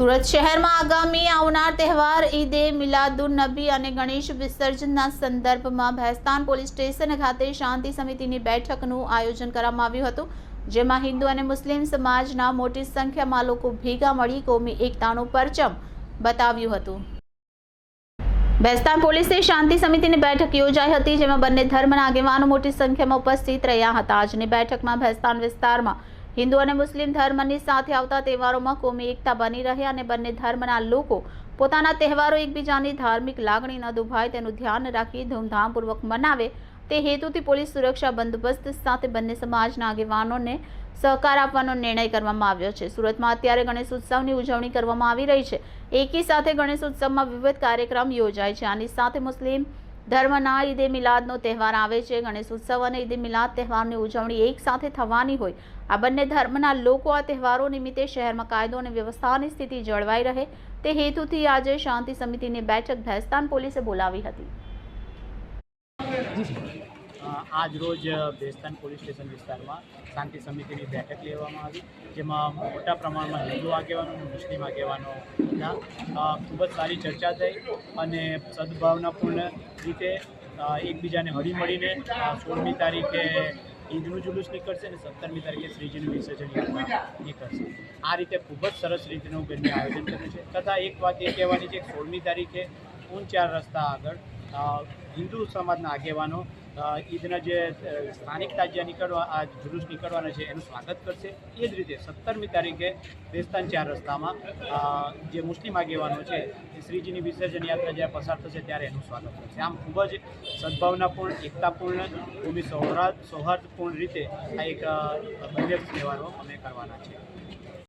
સુરત શહેરમાં આગામી આવનાર તહેવાર ઈદે મિલાદુન નબી અને ગણેશ વિસર્જનના સંદર્ભમાં ભેસ્તાન પોલીસ સ્ટેશન ખાતે શાંતિ સમિતિની બેઠકનું આયોજન કરવામાં આવ્યું હતું, જેમાં હિન્દુ અને મુસ્લિમ સમાજના મોટી સંખ્યામાં લોકો ભેગા મળી કોમી એકતાનું પરચમ બતાવ્યું હતું. ભેસ્તાન પોલીસે શાંતિ સમિતિની બેઠક યોજાઈ હતી, જેમાં બંને ધર્મના આગેવાનો મોટી સંખ્યામાં ઉપસ્થિત રહ્યા હતા. આજની બેઠકમાં ભેસ્તાન વિસ્તારમાં હિન્દુ અને મુસ્લિમ ધર્મની સાથે આવતા તહેવારોમાં કોમી એકતા બની રહે અને બંને ધર્મના લોકો પોતાના તહેવારો એકબીજાની ધાર્મિક લાગણી ન દુભાય તેનું ધ્યાન રાખી ધૂમધામપૂર્વક મનાવે તે હેતુથી પોલીસ સુરક્ષા બંદોબસ્ત સાથે બંને સમાજના આગેવાનોને સહકાર આપવાનો નિર્ણય કરવામાં આવ્યો છે. સુરતમાં અત્યારે ગણેશ ઉત્સવની ઉજવણી કરવામાં આવી રહી છે. એકી સાથે ગણેશ ઉત્સવમાં વિવિધ કાર્યક્રમ યોજાય છે. આની સાથે મુસ્લિમ ધર્મના ઈદે મિલાદનો તહેવાર આવે છે. ગણેશ ઉત્સવ અને ઈદે મિલાદ તહેવારની ઉજવણી એક સાથે થવાની હોય. આ બંને ધર્મના લોકો આ તહેવારો નિમિત્તે શહેરમાં કાયદો અને વ્યવસ્થાની સ્થિતિ જળવાઈ રહે. તે હેતુથી આજે શાંતિ સમિતિની બેઠક ભેસ્તાન પોલીસે બોલાવી હતી. આજ રોજ ભેસ્તાન પોલીસ સ્ટેશન વિસ્તારમાં શાંતિ સમિતિની બેઠક લેવામાં આવી, જેમાં મોટા પ્રમાણમાં હિન્દુ આગેવાનો અને મુસ્લિમ આગેવાનોના ખૂબ જ સારી ચર્ચા થઈ અને સદભાવનાપૂર્ણ રીતે એકબીજાને હળીમળીને મળીને સોળમી તારીખે ઈદનું જુલુસ નીકળશે અને સત્તરમી તારીખે શ્રીજીનું વિસર્જન નીકળશે. આ રીતે ખૂબ જ સરસ રીતનું બંને આયોજન કર્યું છે. તથા એક વાત એ કહેવાની છે કે સોળમી તારીખે ઊંચાર રસ્તા આગળ હિન્દુ સમાજના આગેવાનો ઈદના જે સ્થાનિક તાજિયા નીકળવા, આ જુલુસ નીકળવાના છે, એનું સ્વાગત કરશે. એ જ રીતે સત્તરમી તારીખે દેસ્તાન ચાર રસ્તામાં જે મુસ્લિમ આગેવાનો છે, એ શ્રીજીની વિસર્જન યાત્રા જ્યારે પસાર થશે ત્યારે એનું સ્વાગત કરશે. આમ ખૂબ જ સદભાવનાપૂર્ણ, એકતાપૂર્ણ, ભૂમિ સૌહાર્દ, સૌહાર્દપૂર્ણ રીતે આ એક બંને તહેવારો અમે કરવાના છે.